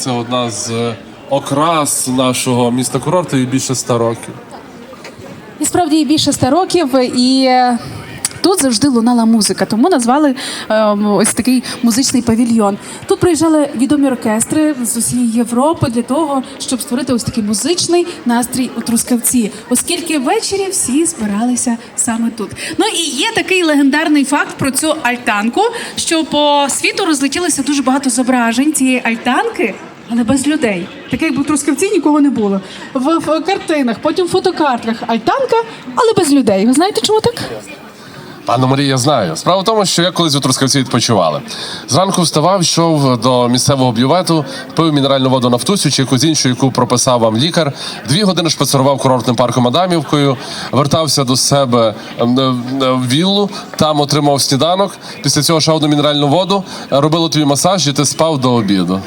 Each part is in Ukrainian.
це одна з е, окрас нашого міста курорту і більше 100 років. І справді їй більше 100 років, і е, тут завжди лунала музика, тому назвали е, ось такий музичний павільйон. Тут приїжджали відомі оркестри з усієї Європи для того, щоб створити ось такий музичний настрій у Трускавці, оскільки ввечері всі збиралися саме тут. Ну і є такий легендарний факт про цю альтанку, що по світу розлетілося дуже багато зображень цієї альтанки. Але без людей. Таке, якби в Трускавці нікого не було. В, в картинах, потім в фотокартках альтанка, але без людей. Ви знаєте, чому так? Пане Марія, я знаю. Справа в тому, що я колись у Трускавці відпочивали. Зранку вставав, йшов до місцевого бювету, пив мінеральну воду нафтусю чи якусь іншу, яку прописав вам лікар. Дві години шпацерував курортним парком Адамівкою, вертався до себе ем, е, е, в віллу, там отримав сніданок. Після цього ще одну мінеральну воду, робили тобі масаж, і ти спав до обіду.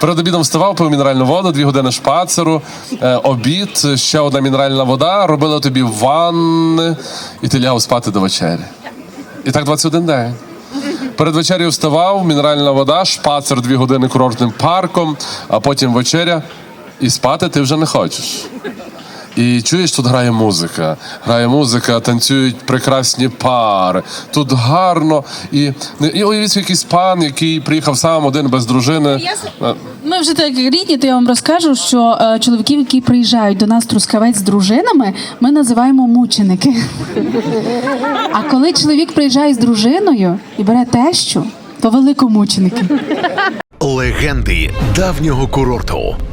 Перед обідом вставав, пив мінеральну воду, дві години шпацеру, е, обід, ще одна мінеральна вода, робили тобі ванни, і ти лягав спати до вечері. І так 21 день. Перед вечерю вставав, мінеральна вода, шпацер дві години курортним парком, а потім вечеря, і спати ти вже не хочеш. І чуєш, тут грає музика. Грає музика, танцюють прекрасні пари. Тут гарно. І, і уявіть якийсь пан, який приїхав сам один без дружини. Е, Ми вже так рідні, то я вам розкажу, що е, чоловіків, які приїжджають до нас Трускавець з дружинами, ми називаємо мученики. А коли чоловік приїжджає з дружиною і бере тещу, то великомученики. Легенди давнього курорту